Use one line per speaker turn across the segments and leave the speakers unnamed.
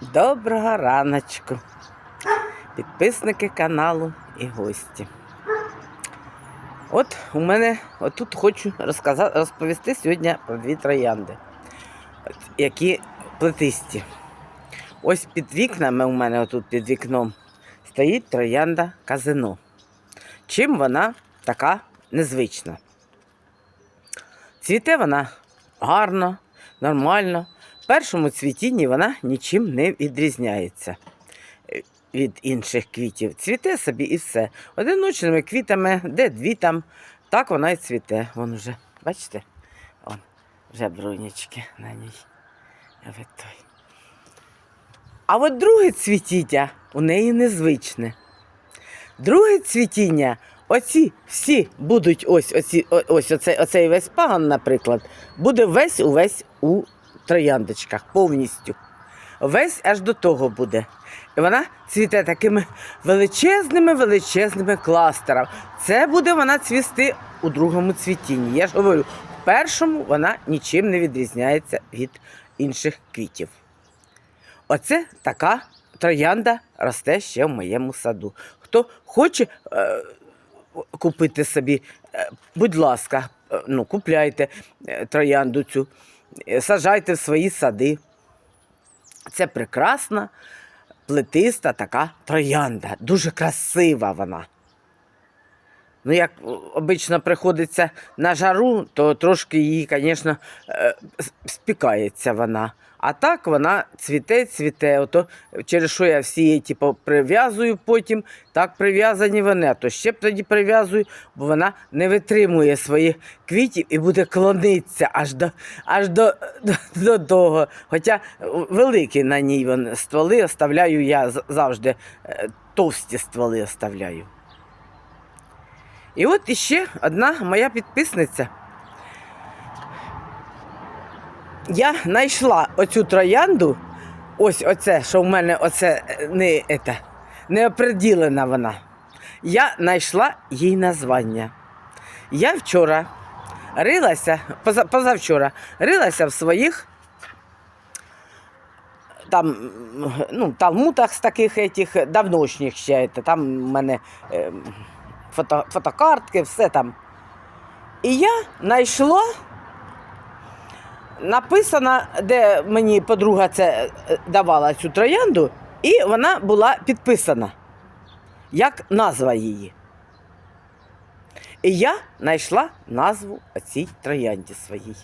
Доброго раночку, підписники каналу і гості. От у мене отут хочу розказати, розповісти сьогодні про дві троянди, які плетисті. Ось під вікнами у мене отут під вікном стоїть троянда казино. Чим вона така незвична? Цвіте вона гарно, нормально. Першому цвітінні вона нічим не відрізняється е, від інших квітів. Цвіте собі і все. Одиночними квітами, де дві там, так вона і цвіте. Вон уже, бачите? Вон, вже брунячки на ній. А от друге цвітіння у неї незвичне. Друге цвітіння, оці всі будуть ось, оці, ось оцей, оцей весь паган, наприклад, буде весь увесь у трояндочках повністю. Весь аж до того буде. І вона цвіте такими величезними, величезними кластерами. Це буде вона цвісти у другому цвітінні. Я ж говорю, в першому вона нічим не відрізняється від інших квітів. Оце така троянда росте ще в моєму саду. Хто хоче е, купити собі, е, будь ласка, е, ну, купляйте е, троянду цю, сажайте в свої сади. Це прекрасна, плетиста така троянда. Дуже красива вона. Ну, як обично приходиться на жару, то трошки її, звісно, е, спікається вона. А так вона цвіте, цвіте. Ото через що я всі її типу, прив'язую потім, так прив'язані вони, а то ще б тоді прив'язую, бо вона не витримує своїх квітів і буде клонитися аж до, аж до, до, до того. Хоча великі на ній вон, стволи оставляю я завжди, е, товсті стволи оставляю. І от іще одна моя підписниця. Я знайшла оцю троянду, ось оце, що в мене оце е, не, ете, не оприділена вона. Я знайшла їй названня. Я вчора рилася, позавчора, рилася в своїх там, ну, талмутах з таких етих, давношніх ще. Там в мене е, фото, фотокартки, все там. І я знайшла написано, де мені подруга це е, давала цю троянду, і вона була підписана, як назва її. І я знайшла назву цій троянді своїй.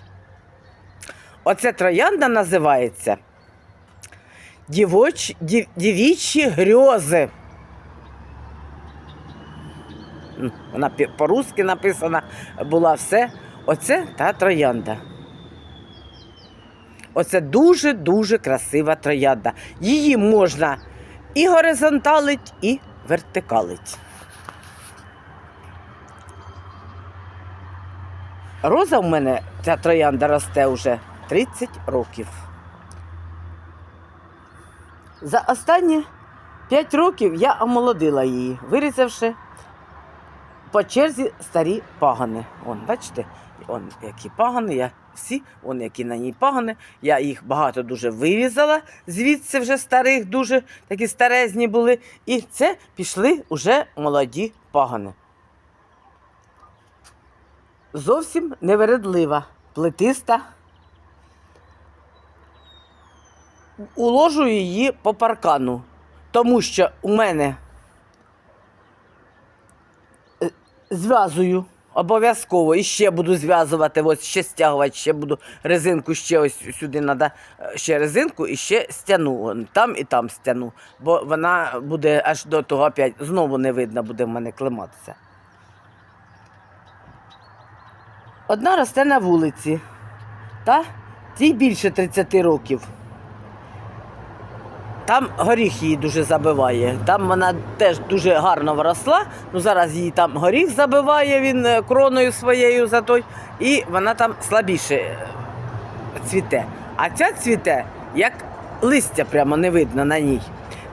Оця троянда називається Дівоч... дів- Дівічі грьози. Вона по-русски написана була все. Оце та троянда. Оце дуже-дуже красива троянда. Її можна і горизонталить, і вертикалить. Роза в мене, ця троянда росте вже 30 років. За останні 5 років я омолодила її, вирізавши по черзі старі пагани. Вон, бачите, он які пагани, я всі, вон які на ній пагани. Я їх багато дуже вирізала, звідси вже старих, дуже такі старезні були. І це пішли уже молоді пагани. Зовсім невередлива, плетиста. Уложу її по паркану, тому що у мене е, зв'язую обов'язково і ще буду зв'язувати, ось ще стягувати, ще буду резинку, ще ось сюди треба ще резинку і ще стяну. Там і там стяну, бо вона буде аж до того опять знову не видно буде в мене клематися. Одна росте на вулиці, та цій більше 30 років. Там горіх її дуже забиває. Там вона теж дуже гарно вросла. Ну зараз її там горіх забиває він е, кроною своєю за той, і вона там слабіше е, цвіте. А ця цвіте, як листя прямо не видно на ній.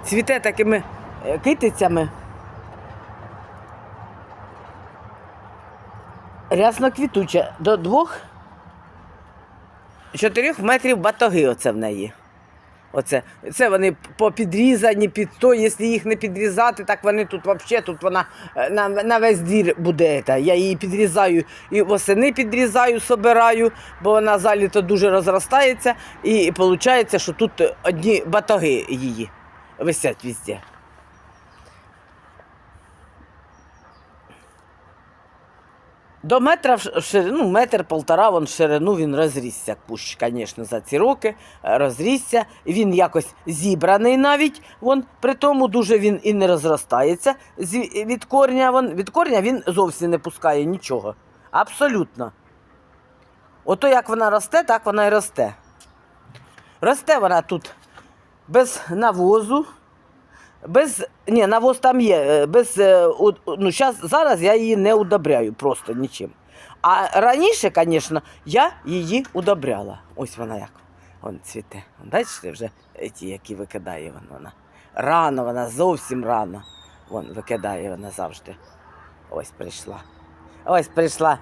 Цвіте такими е, китицями. Рясно квітуча до двох чотирьох метрів батоги оце в неї. Оце. Це вони попідрізані під то, якщо їх не підрізати, так вони тут взагалі тут вона е, на, на весь двір буде. Та. Я її підрізаю і восени підрізаю, собираю, бо вона заліто дуже розростається. І виходить, що тут одні батаги її висять везде. До метра в ширину, ну, метр полтора вон в ширину він розрісся. Кущ, звісно, за ці роки е, розрісся. Він якось зібраний навіть. Вон, при тому дуже він і не розростається від корня. Вон, від корня він зовсім не пускає нічого. Абсолютно. Ото як вона росте, так вона і росте. Росте вона тут без навозу, без. Ні, навоз там є. е, Без, е, ну, щас, зараз я її не удобряю просто нічим. А раніше, звісно, я її удобряла. Ось вона як. Вон цвіте. Бачите, вже ті, які викидає вона. Рано вона, зовсім рано. Вон викидає вона завжди. Ось прийшла. Ось прийшла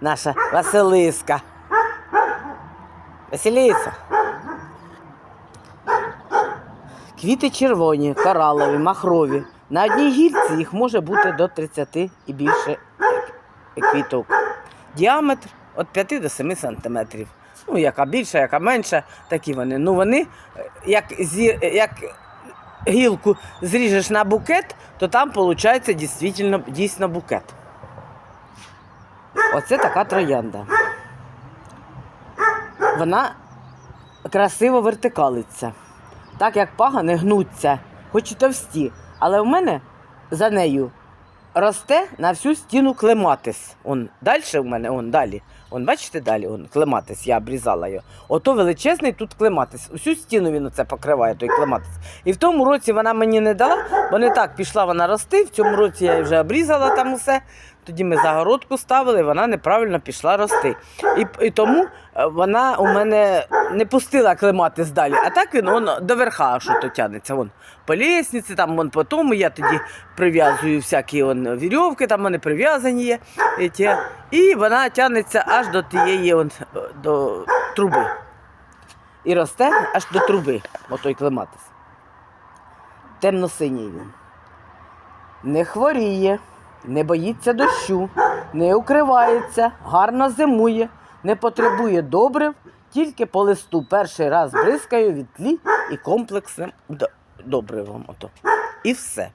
наша Василиска. Василіса. Квіти червоні, коралові, махрові. На одній гільці їх може бути до 30 і більше квіток. Діаметр від 5 до 7 сантиметрів. Ну, яка більша, яка менша, такі вони. Ну вони, е, як, зі, як гілку зріжеш на букет, то там виходить дійсно, дійсно букет. Оце така троянда. Вона красиво вертикалиться так як пагани гнуться, хоч і товсті. Але в мене за нею росте на всю стіну клематис. Он далі в мене, он далі. Он, бачите, далі он, клематис, я обрізала його. Ото величезний тут клематис. Всю стіну він оце покриває, той клематис. І в тому році вона мені не дала, бо не так пішла вона рости. В цьому році я вже обрізала там усе. Тоді ми загородку ставили, вона неправильно пішла рости. І, і тому е, вона у мене не пустила клематис далі. А так він он, до верха аж ото тягнеться. Вон, по лісниці, там вон по тому я тоді прив'язую всякі вон, вірьовки, там вони прив'язані є. І, ті. і вона тягнеться аж до тієї вон, до труби. І росте аж до труби, отой клематис. Темно-синій він. Не хворіє, не боїться дощу, не укривається, гарно зимує, не потребує добрив, тільки по листу перший раз бризкаю від тлі і комплексним добривом. Ото. І все.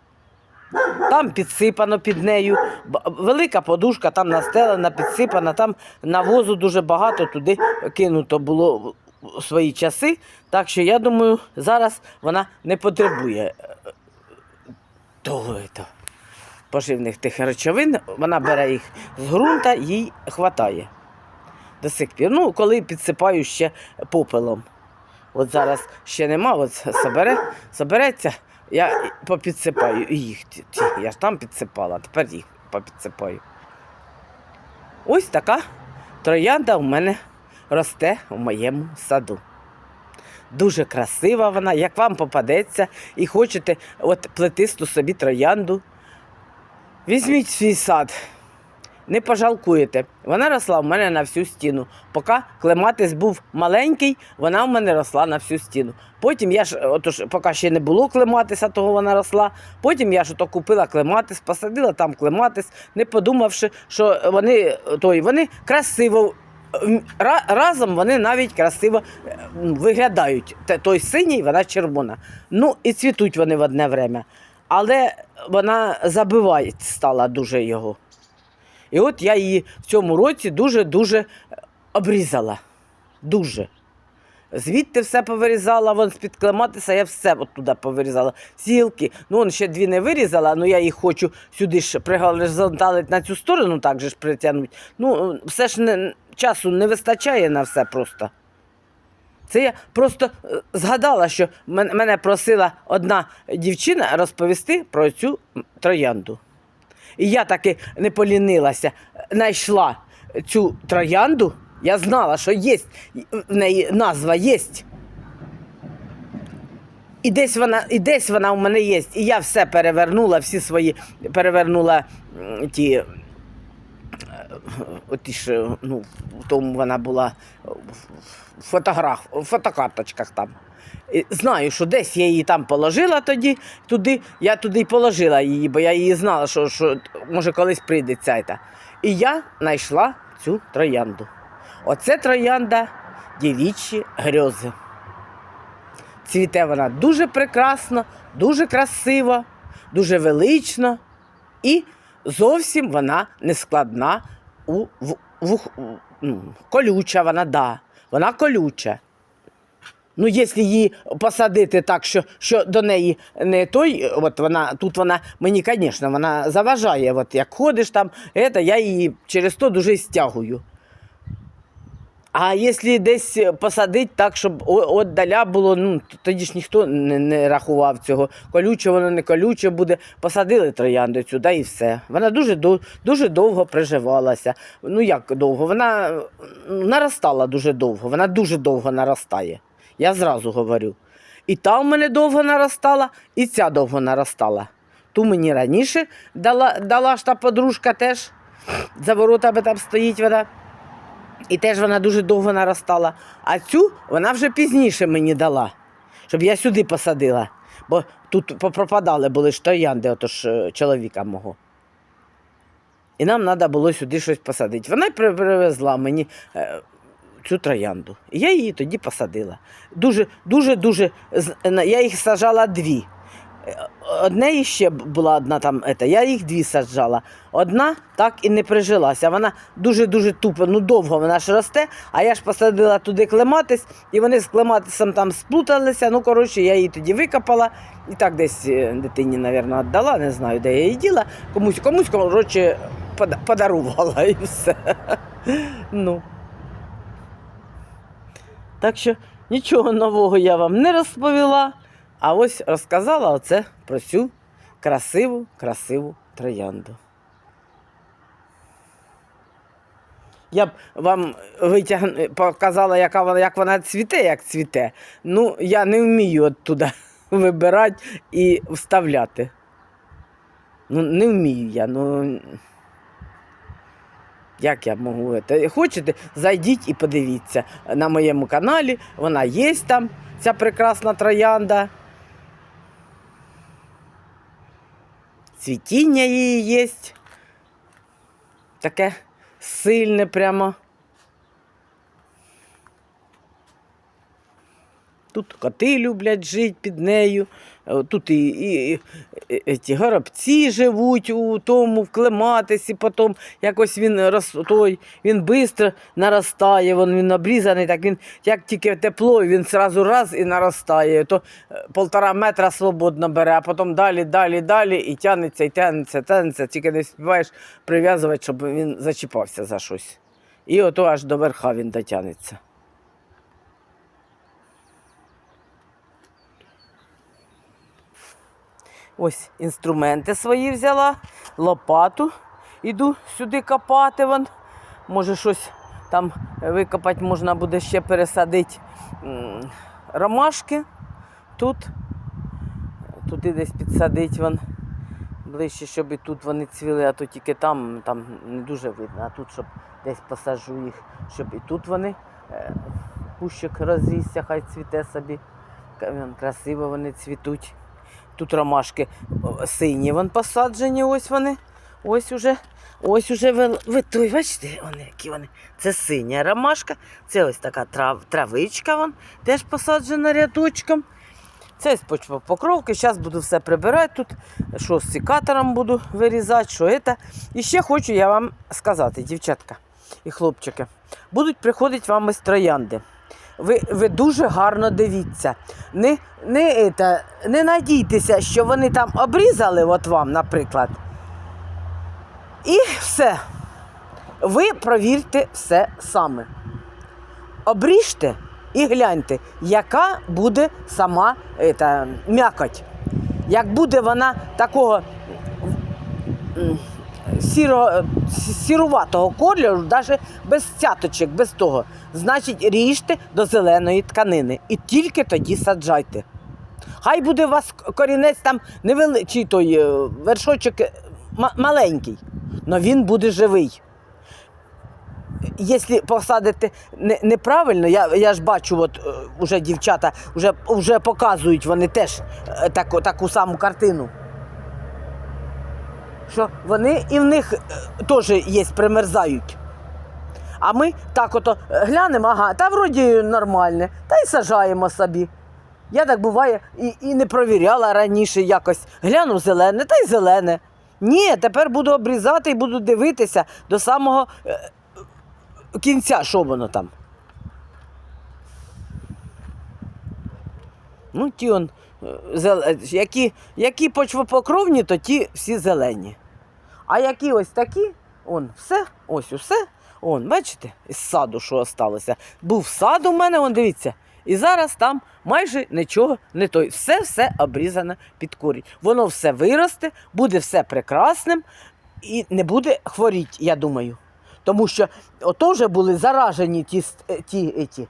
Там підсипано під нею, велика подушка там настелена, підсипана, там навозу дуже багато туди кинуто було свої часи. Так що я думаю, зараз вона не потребує е, того. ето, поживних тих речовин, вона бере їх з ґрунта, їй хватає до сих пір. Ну, коли підсипаю ще попелом. От зараз ще нема, от собере, собереться, я попідсипаю їх. Я ж там підсипала, тепер їх попідсипаю. Ось така троянда у мене росте у моєму саду. Дуже красива вона, як вам попадеться, і хочете от плетисту собі троянду, Візьміть свій сад, не пожалкуєте. Вона росла в мене на всю стіну. Поки клематис був маленький, вона в мене росла на всю стіну. Потім я ж, отож, поки ще не було клематиса, того вона росла. Потім я ж ото купила клематис, посадила там клематис, не подумавши, що вони, той, вони красиво. Разом вони навіть красиво виглядають. Той синій, вона червона. Ну і цвітуть вони в одне время. Але вона забиває стала дуже його. І от я її в цьому році дуже-дуже обрізала. Дуже. Звідти все повирізала, вон з-під клематиса я все от туди повирізала. Сілки. Ну, вон ще дві не вирізала, але я їх хочу сюди ж пригоризонталити на цю сторону, так же ж притягнути. Ну, все ж не, часу не вистачає на все просто. Це я просто е, згадала, що мене просила одна дівчина розповісти про цю троянду. І я таки не полінилася, знайшла цю троянду. Я знала, що є, в неї назва є. І десь вона, і десь вона у мене є. І я все перевернула, всі свої перевернула ті оті ж, ну, в тому вона була в фотограф, в фотокарточках там. І Знаю, що десь я її там положила тоді, туди, я туди й положила її, бо я її знала, що, що може колись прийде ця. та. І я знайшла цю троянду. Оце троянда дівічі грьози. Цвіте вона дуже прекрасно, дуже красиво, дуже велично і зовсім вона не складна в, в, у- ну, колюча вона, да. Вона колюча. Ну, якщо її посадити так, що, що до неї не той, от вона, тут вона мені, звісно, вона заважає. От як ходиш там, это, я її через то дуже стягую. А якщо десь посадити так, щоб о- от даля було, ну тоді ж ніхто не, не рахував цього. Колюче воно не колюче буде. Посадили троянду сюди і все. Вона дуже, дуже довго приживалася. Ну як довго? Вона наростала дуже довго. Вона дуже довго наростає. Я зразу говорю. І та в мене довго наростала, і ця довго наростала. Ту мені раніше дала, дала ж та подружка теж. За воротами там стоїть вона. І теж вона дуже довго наростала. А цю вона вже пізніше мені дала, щоб я сюди посадила. Бо тут попропадали були ж троянди, отож е, чоловіка мого. І нам треба було сюди щось посадити. Вона привезла мені е, цю троянду. Я її тоді посадила. Дуже, дуже, дуже. Я їх сажала дві. Одне іще б- була одна там, ета, я їх дві саджала. Одна так і не прижилася. Вона дуже-дуже тупо, ну довго вона ж росте, а я ж посадила туди клематис, і вони з клематисом там сплуталися. Ну, коротше, я її тоді викопала і так десь е, дитині, мабуть, віддала, не знаю, де я її діла. Комусь, комусь, коротше, подарувала і все. Ну. Так що нічого нового я вам не розповіла. А ось розказала оце про цю красиву, красиву троянду. Я б вам витяг... показала, яка вона, як вона цвіте, як цвіте. Ну, я не вмію оттуда вибирати і вставляти. Ну, не вмію я. Ну, як я можу? це? Хочете, зайдіть і подивіться на моєму каналі. Вона є там, ця прекрасна троянда. Цвітіння її є. Таке сильне прямо. Тут коти люблять жити під нею. Е, Тут і, і, і, і ті горобці живуть у тому, в клематисі, потім якось він роз, той, він швидко наростає, він, він обрізаний, так він як тільки тепло, він одразу раз і наростає. То е, полтора метра свободно бере, а потім далі, далі, далі і тягнеться, і тягнеться, тягнеться, тільки не співаєш прив'язувати, щоб він зачіпався за щось. І ото аж до верха він дотягнеться. Ось інструменти свої взяла, лопату. Іду сюди копати. Вон. Може, щось там викопати можна буде ще пересадити ромашки. Тут. Туди десь підсадити вон. Ближче, щоб і тут вони цвіли, а то тільки там, там не дуже видно, а тут, щоб десь посаджу їх, щоб і тут вони е, кущик розрісся, хай цвіте собі. Красиво вони цвітуть. Тут ромашки сині вон посаджені, ось вони. Ось уже, ось уже ви, ви той, бачите, вони, які вони. Це синя ромашка, це ось така трав, травичка, вон, теж посаджена рядочком. Це ось покровки. Зараз буду все прибирати тут, що з секатором буду вирізати, що це. І ще хочу я вам сказати, дівчатка і хлопчики, будуть приходити вам із троянди. Ви, ви дуже гарно дивіться. Не, не, это, не надійтеся, що вони там обрізали, от вам, наприклад. І все. Ви провірте все саме. Обріжте і гляньте, яка буде сама ета, м'якоть. Як буде вона такого сіро, сіруватого кольору, навіть без цяточок, без того, значить ріжте до зеленої тканини і тільки тоді саджайте. Хай буде у вас корінець там невеличкий той е, вершочок е, маленький, але він буде живий. якщо посадити неправильно, я, я ж бачу, от е, уже дівчата вже, вже показують вони теж таку, таку саму картину. Що вони і в них е, теж є, примерзають. А ми так ото е, глянемо, ага, та вроді нормальне, та й сажаємо собі. Я так буває і, і не провіряла раніше якось. Глянув зелене, та й зелене. Ні, тепер буду обрізати і буду дивитися до самого е, кінця, що воно там. Ну, ті он, які, які почвопокровні, то ті всі зелені. А які ось такі, он, все, ось усе. Он, бачите, із саду, що осталося. Був сад у мене, он дивіться. І зараз там майже нічого не той. Все все обрізане під корінь. Воно все виросте, буде все прекрасним і не буде хворіти, я думаю. Тому що ото вже були заражені ті, е, ті, еті.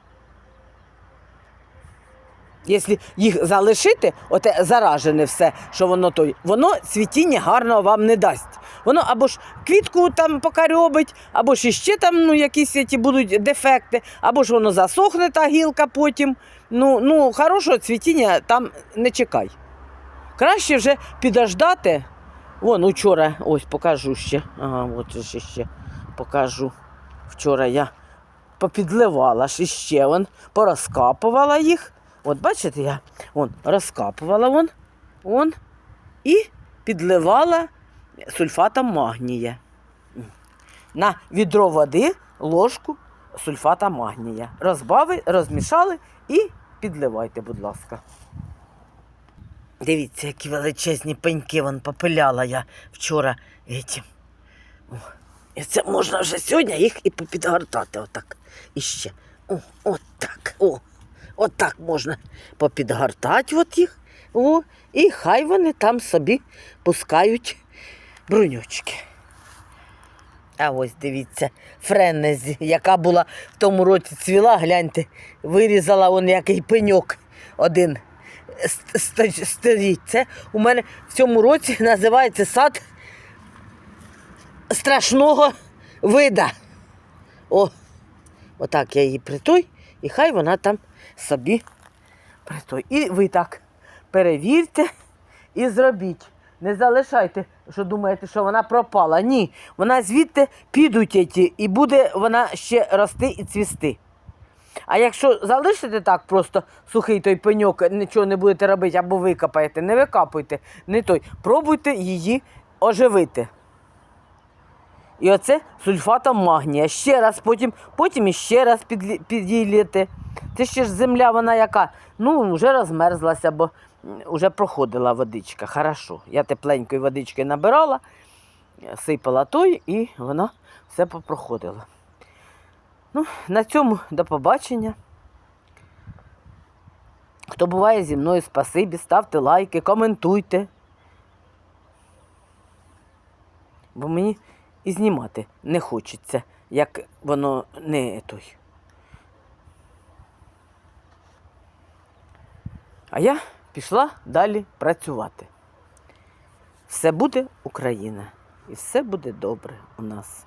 Якщо їх залишити, оте заражене все, що воно той, воно цвітіння гарного вам не дасть. Воно або ж квітку там покарьобить, або ж іще там ну, якісь ті будуть дефекти, або ж воно засохне та гілка потім. Ну, ну хорошого цвітіння там не чекай. Краще вже підождати. Вон учора, ось покажу ще. Ага, от ще, ще покажу. Вчора я попідливала ж іще вон, порозкапувала їх. От бачите, я вон, розкапувала вон, вон, і підливала сульфатом магнія. На відро води ложку сульфата магнія. Розбави, розмішали і підливайте, будь ласка. Дивіться, які величезні пеньки вон попиляла я вчора. О, і це можна вже сьогодні їх і попідгортати отак. І ще. О, отак. О, отак можна попідгортати от їх. О, і хай вони там собі пускають бруньочки. А ось дивіться, френезі, яка була в тому році цвіла, гляньте, вирізала он який пеньок один ст- ст- Це у мене в цьому році називається сад страшного вида. О, отак я її притой, і хай вона там собі. І ви так перевірте і зробіть. Не залишайте, що думаєте, що вона пропала. Ні, вона звідти підуть і буде вона ще рости і цвісти. А якщо залишите так просто сухий той пеньок, нічого не будете робити або викопаєте, не викапуйте, не той. Пробуйте її оживити. І оце сульфатом магнія. Ще раз, потім, потім іще раз підлі- Це ще ж земля, вона яка, ну, вже розмерзлася, бо вже проходила водичка. Хорошо. Я тепленької водички набирала, сипала той, і вона все попроходила. Ну, на цьому до побачення. Хто буває зі мною, спасибі, ставте лайки, коментуйте. Бо мені і знімати не хочеться, як воно не той. А я пішла далі працювати. Все буде Україна. І все буде добре у нас.